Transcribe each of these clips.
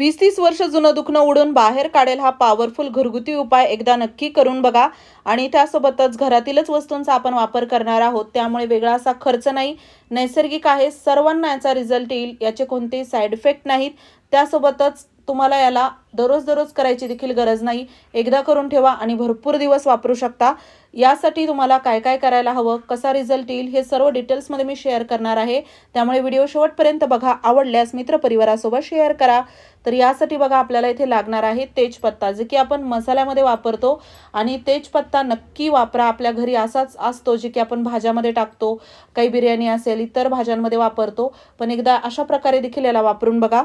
वीस तीस वर्ष जुनं दुखणं उडून बाहेर काढेल हा पॉवरफुल घरगुती उपाय एकदा नक्की करून बघा. आणि त्यासोबतच घरातीलच वस्तूंचा आपण वापर करणार आहोत. त्यामुळे वेगळा असा खर्च नाही. नैसर्गिक आहे. सर्वांना याचा रिझल्ट येईल. याचे कोणतेही साईड इफेक्ट नाहीत. त्यासोबतच तुम्हाला याला दररोज दररोज करायची देखील गरज नाही. एकदा करून ठेवा आणि भरपूर दिवस वापरू शकता. यासाठी तुम्हाला काय काय करायला हवं कसा रिझल्ट येईल हे सर्व डिटेल्समध्ये मी शेअर करणार आहे. त्यामुळे व्हिडिओ शेवटपर्यंत बघा. आवडल्यास मित्रपरिवारासोबत शेअर करा. तर यासाठी बघा आपल्याला इथे लागणार आहे तेजपत्ता जे की आपण मसाल्यामध्ये वापरतो. आणि तेजपत्ता नक्की वापरा. आपल्या घरी असाच असतो जे की आपण भाज्यामध्ये टाकतो. काही बिर्याणी असेल इतर भाज्यांमध्ये वापरतो. पण एकदा अशा प्रकारे देखील याला वापरून बघा.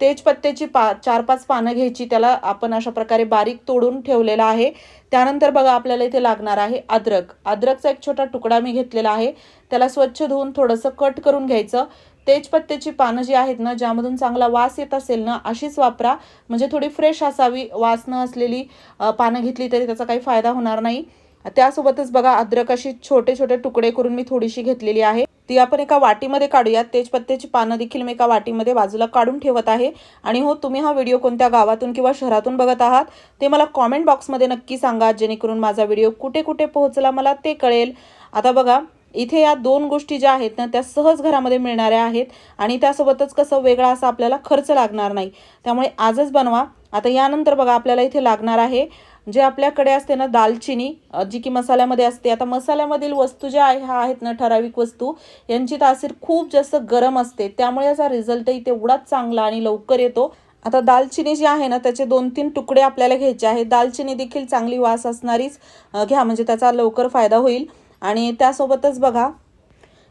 तेजपत्त्याची पा चार पाच पानं घ्यायची त्याला आपण अशा प्रकारे बारीक तोडून ठेवलेला आहे. त्यानंतर बघा आपल्याला इथे लागणार आहे अद्रक. अद्रकचा एक छोटा तुकडा मी घेतलेला आहे. त्याला स्वच्छ धुवून थोडंसं कट करून घ्यायचं. तेजपत्त्याची पानं जी आहेत ना ज्यामधून चांगला वास येत असेल ना अशीच वापरा. म्हणजे थोडी फ्रेश असावी वास न असलेली पानं घेतली तरी त्याचा काही फायदा होणार नाही. त्यासोबतच बघा अद्रक अशी छोटे छोटे तुकडे करून मी थोडीशी घेतलेली आहे. ती आपण एका वाटीमध्ये काढूयात. तेजपत्त्याची पानं देखील मी एका वाटीमध्ये बाजूला काढून ठेवत आहे. आणि हो तुम्ही हा व्हिडिओ कोणत्या गावातून किंवा शहरातून बघत आहात ते मला कॉमेंट बॉक्समध्ये नक्की सांगा जेणेकरून माझा व्हिडिओ कुठे कुठे पोहोचला मला ते कळेल. आता बघा इथे या दोन गोष्टी ज्या आहेत ना त्या सहज घरामध्ये मिळणाऱ्या आहेत आणि त्यासोबतच कसं वेगळा असा आपल्याला खर्च लागणार नाही. त्यामुळे आजच बनवा. आता यानंतर बघा आपल्याला इथे लागणार आहे जे आपल्याकडे असते ना दालचिनी जी की मसाल्यामध्ये असते. आता मसाल्यामधील वस्तू ज्या आहे ह्या आहेत ना ठराविक वस्तू. यांची तासीर खूप जास्त गरम असते. त्यामुळे याचा रिझल्टही तेवढाच चांगला आणि लवकर येतो. आता दालचिनी जी आहे ना त्याचे दोन तीन तुकडे आपल्याला घ्यायचे आहेत. दालचिनी देखील चांगली वास असणारीच घ्या. म्हणजे त्याचा लवकर फायदा होईल. आणि त्यासोबतच बघा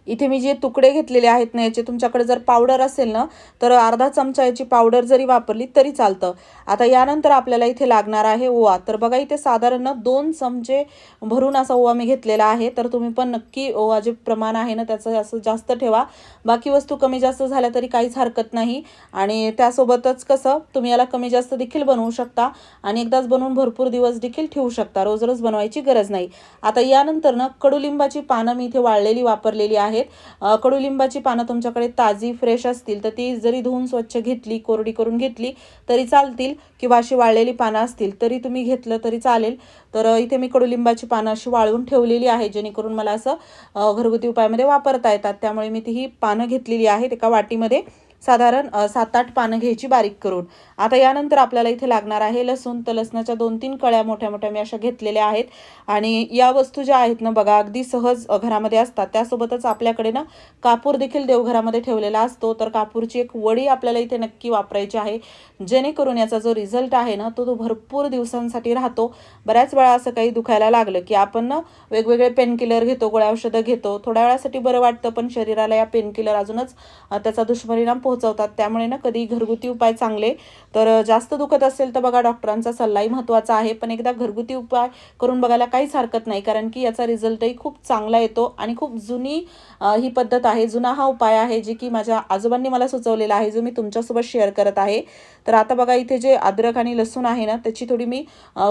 इथे मी जे तुकडे घेतलेले आहेत ना याचे तुमच्याकडे जर पावडर असेल ना तर अर्धा चमचा याची पावडर जरी वापरली तरी चालतं. आता यानंतर आपल्याला इथे लागणार आहे ओवा. तर बघा इथे साधारण दोन चमचे भरून असा ओवा मी घेतलेला आहे. तर तुम्ही पण नक्की ओवा जे प्रमाण आहे ना त्याचं असं जास्त ठेवा. बाकी वस्तू कमी जास्त झाल्या तरी काहीच हरकत नाही. आणि त्यासोबतच कसं तुम्ही याला कमी जास्त देखील बनवू शकता. आणि एकदाच बनवून भरपूर दिवस देखील ठेवू शकता. रोज रोज बनवायची गरज नाही. आता यानंतर ना कडुलिंबाची पानं मी इथे वाळलेली वापरलेली आहे आहेत. कडुलिंबाची पानं तुमच्याकडे ताजी फ्रेश असतील तर ती जरी धुवून स्वच्छ घेतली कोरडी करून घेतली तरी चालतील किंवा अशी वाळलेली पानं असतील तरी तुम्ही घेतलं तरी चालेल. तर इथे मी कडुलिंबाची पानं अशी वाळवून ठेवलेली आहे जेणेकरून मला असं घरगुती उपायामध्ये वापरता येतात. त्यामुळे मी ती ही पानं घेतलेली आहेत एका वाटीमध्ये. साधारण सात आठ पानं घ्यायची बारीक करून. आता यानंतर आपल्याला इथे लागणार आहे लसूण तर लसणाच्या दोन तीन कळ्या मोठ्या मोठ्या मी अशा घेतलेल्या आहेत. आणि या वस्तू ज्या आहेत ना बघा अगदी सहज घरामध्ये असतात. त्यासोबतच आपल्याकडे ना कापूर देखील देवघरामध्ये ठेवलेला असतो. तर कापूरची एक वडी आपल्याला इथे नक्की वापरायची आहे. जेणेकरून याचा जो रिझल्ट आहे ना तो तो भरपूर दिवसांसाठी राहतो. बऱ्याच वेळा असं काही दुखायला लागलं की आपण ना वेगवेगळे पेनकिलर घेतो गोळ्या औषधं घेतो. थोड्या वेळासाठी बरं वाटतं पण शरीराला या पेनकिलर अजूनच त्याचा दुष्परिणाम पोहोचवतात. त्यामुळे ना कधी घरगुती उपाय चांगले तर जास्त दुखत असेल तर बघा डॉक्टरांचा सल्लाही महत्त्वाचा आहे. पण एकदा घरगुती उपाय करून बघायला काहीच हरकत नाही कारण की याचा रिझल्टही खूप चांगला येतो आणि खूप जुनी ही पद्धत आहे. जुना हा उपाय आहे जी की माझ्या आजोबांनी मला सुचवलेला आहे जो मी तुमच्यासोबत शेअर करत आहे. तर आता बघा इथे जे अद्रक आणि लसूण आहे ना त्याची थोडी मी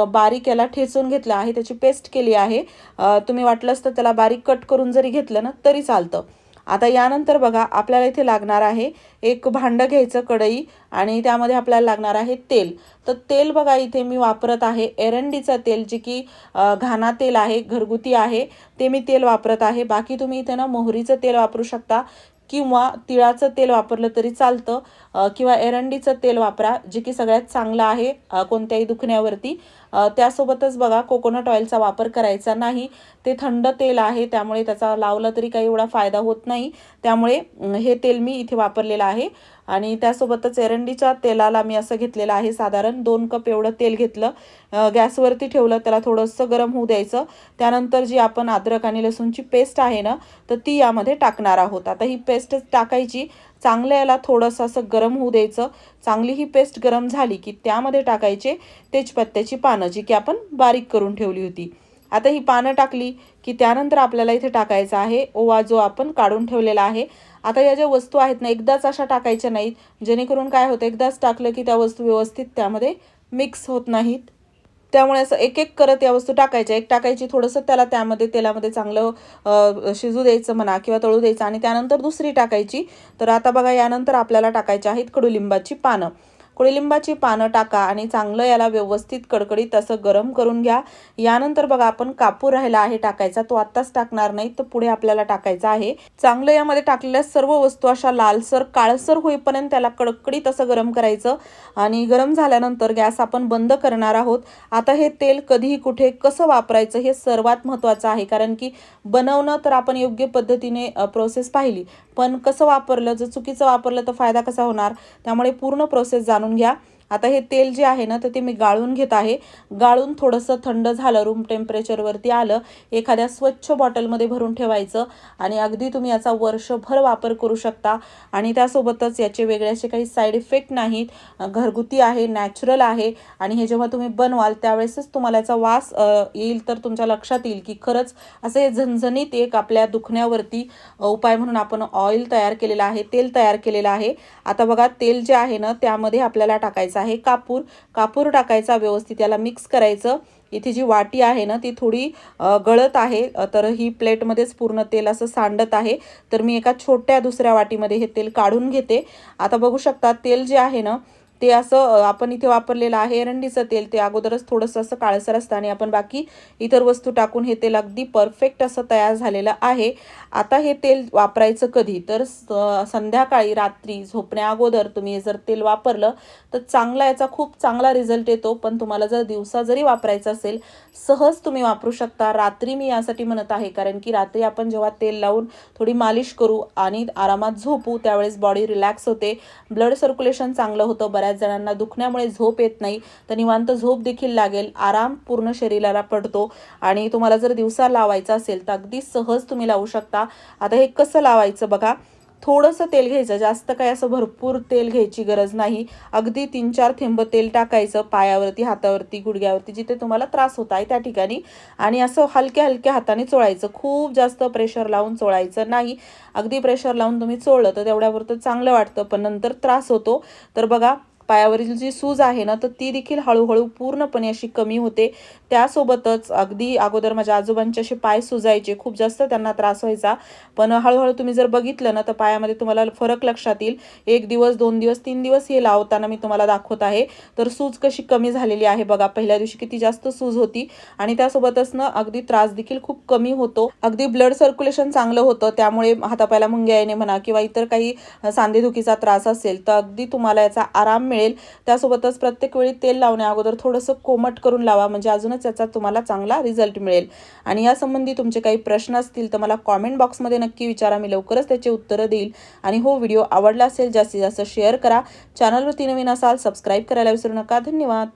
बारीक याला ठेचून घेतलं आहे. त्याची पेस्ट केली आहे. तुम्ही वाटलंच तर त्याला बारीक कट करून जरी घेतलं ना तरी चालतं. आता यानंतर बघा आपल्याला इथे लागणार आहे एक भांडं घ्यायचं कढई आणि त्यामध्ये आपल्याला लागणार आहे तेल. तर तेल बघा इथे मी वापरत आहे एरंडीचं तेल जे की घाना घाणा तेल आहे घरगुती आहे ते मी तेल वापरत आहे. बाकी तुम्ही इथे ना मोहरीचं तेल वापरू शकता किंवा तिळाचं तेल वापरलं तरी चालतं. किंवा एरंडीचं तेल वापरा जे की सगळ्यात चांगलं आहे कोणत्याही दुखण्यावरती. त्यासोबतच बघा कोकोनट ऑइलचा वापर करायचा नाही. ते थंड तेल आहे त्यामुळे त्याचा लावला तरी काही एवढा फायदा होत नाही. त्यामुळे हे तेल मी इथे वापरलेलं आहे. आणि त्यासोबतच एरंडीच्या तेलाला मी असं घेतलेलं आहे साधारण दोन कप एवढं तेल घेतलं. गॅसवरती ठेवलं त्याला थोडंसं गरम होऊ द्यायचं. त्यानंतर जी आपण अद्रक आणि लसूणची पेस्ट आहे ना तर ती यामध्ये टाकणार आहोत. आता ही पेस्ट टाकायची चांगलं याला थोडंसं असं गरम होऊ द्यायचं. चांगली ही पेस्ट गरम झाली की त्यामध्ये टाकायचे तेजपत्त्याची पानं जी की आपण बारीक करून ठेवली होती. आता ही पानं टाकली की त्यानंतर आपल्याला इथे टाकायचा आहे ओवा जो आपण काढून ठेवलेला आहे. आता या ज्या वस्तू आहेत ना एकदाच अशा टाकायच्या नाहीत. जेणेकरून काय होतं एकदाच टाकलं की त्या वस्तू व्यवस्थित त्यामध्ये मिक्स होत नाहीत. त्यामुळे असं एक एक करत या वस्तू टाकायच्या. एक टाकायची थोडंसं त्याला त्यामध्ये तेलामध्ये चांगलं शिजू द्यायचं म्हणा किंवा तळू द्यायचं आणि त्यानंतर दुसरी टाकायची. तर आता बघा यानंतर आपल्याला टाकायची आहेत कडुलिंबाची पानं. कडुलिंबाची पानं टाका आणि चांगलं याला व्यवस्थित कडकडीत असं गरम करून घ्या. यानंतर बघा आपण कापूर राहिला आहे टाकायचा. तो आत्ताच टाकणार नाही तर पुढे आपल्याला टाकायचा आहे. चांगलं यामध्ये टाकलेल्या सर्व वस्तू अशा लालसर काळसर होईपर्यंत त्याला कडकडीत असं गरम करायचं आणि गरम झाल्यानंतर गॅस आपण बंद करणार आहोत. आता हे तेल कधीही कुठे कसं वापरायचं हे सर्वात महत्त्वाचं आहे कारण की बनवणं तर आपण योग्य पद्धतीने प्रोसेस पाहिली. पण कसं वापरलं जर चुकीचं वापरलं तर फायदा कसा होणार? त्यामुळे पूर्ण प्रोसेस जाणून घ्या. आता हे तेल जे आहे ना तर ते मी गाळून घेत आहे. गाळून थोडंसं थंड झालं रूम टेम्परेचरवरती आलं एखाद्या स्वच्छ बॉटलमध्ये भरून ठेवायचं आणि अगदी तुम्ही याचा वर्षभर वापर करू शकता. आणि त्यासोबतच याचे वेगळे असे काही साईड इफेक्ट नाहीत. घरगुती आहे नॅचरल आहे आणि हे जेव्हा तुम्ही बनवाल त्यावेळेसच तुम्हाला याचा वास येईल. तर तुमच्या लक्षात येईल की खरंच असं हे झणझणीत एक आपल्या दुखण्यावरती उपाय म्हणून आपण ऑइल तयार केलेलं आहे तेल तयार केलेलं आहे. आता बघा तेल जे आहे ना त्यामध्ये आपल्याला टाकायचं आहे. कापूर कापूर टाकायचा व्यवस्थित. याला मिक्स करायचं. इथे जी वाटी आहे ना ती थोडी गळत आहे. तर ही प्लेटमध्येच पूर्ण तेल असं सांडत आहे. तर मी एका छोट्या दुसऱ्या वाटीमध्ये हे तेल काढून घेते. आता बघू शकता तेल जे आहे ना ते असं आपण इथे वापरलेलं आहे एरंडीचं तेल. ते अगोदरच थोडंसं असं काळसर असतं आणि आपण बाकी इतर वस्तू टाकून हे तेल अगदी परफेक्ट असं तयार झालेलं आहे. आता हे तेल वापरायचं कधी? तर स- संध्याकाळी रात्री झोपण्या अगोदर तुम्ही जर तेल वापरलं तर चांगला याचा खूप चांगला रिझल्ट येतो. पण तुम्हाला जर दिवसा जरी वापरायचं असेल सहज तुम्ही वापरू शकता. रात्री मी यासाठी म्हणत आहे कारण की रात्री आपण जेव्हा तेल लावून थोडी मालिश करू आणि आरामात झोपू त्यावेळेस बॉडी रिलॅक्स होते. ब्लड सर्क्युलेशन चांगलं होतं बऱ्याच जणांना दुखण्यामुळे झोप येत नाही तर निवांत झोप देखील लागेल. आराम पूर्ण शरीराला पडतो. आणि तुम्हाला जर दिवसा लावायचं असेल तर अगदी सहज तुम्ही लावू शकता. आता हे कसं लावायचं बघा. थोडंसं तेल घ्यायचं. जास्त काय असं भरपूर तेल घ्यायची गरज नाही. अगदी तीन चार थेंब तेल टाकायचं पायावरती हातावरती गुडघ्यावरती जिथे तुम्हाला त्रास होत आहे त्या ठिकाणी. आणि असं हलक्या हलक्या हाताने चोळायचं. खूप जास्त प्रेशर लावून चोळायचं नाही. अगदी प्रेशर लावून तुम्ही चोळलं तर तेवढ्यापुरतं चांगलं वाटतं पण नंतर त्रास होतो. तर बघा पायावरील जी सूज आहे ना तर ती देखील हळूहळू पूर्णपणे अशी कमी होते. त्यासोबतच अगदी अगोदर माझ्या आजोबांचे असे पाय सुजायचे खूप जास्त त्यांना त्रास व्हायचा. पण हळूहळू तुम्ही जर बघितलं ना तर पायामध्ये तुम्हाला फरक लक्षात येईल. एक दिवस दोन दिवस तीन दिवस हे लावताना मी तुम्हाला दाखवत आहे. तर सूज कशी कमी झालेली आहे बघा पहिल्या दिवशी किती जास्त सूज होती. आणि त्यासोबतच ना अगदी त्रास देखील खूप कमी होतो. अगदी ब्लड सर्क्युलेशन चांगलं होतं त्यामुळे हातापायला मुंग्या येणे म्हणा किंवा इतर काही सांधेदुखीचा त्रास असेल तर अगदी तुम्हाला याचा आराम मिळेल. त्यासोबतच प्रत्येक वेळी तेल लावण्या अगोदर थोडंसं कोमट करून लावा म्हणजे अजूनच याचा तुम्हाला चांगला रिझल्ट मिळेल. आणि यासंबंधी तुमचे काही प्रश्न असतील तर मला कॉमेंट बॉक्समध्ये नक्की विचारा मी लवकरच त्याचे उत्तरं देईल. आणि हो व्हिडिओ आवडला असेल जास्तीत जास्त शेअर करा. चॅनलवरती नवीन असाल सबस्क्राईब करायला विसरू नका. धन्यवाद!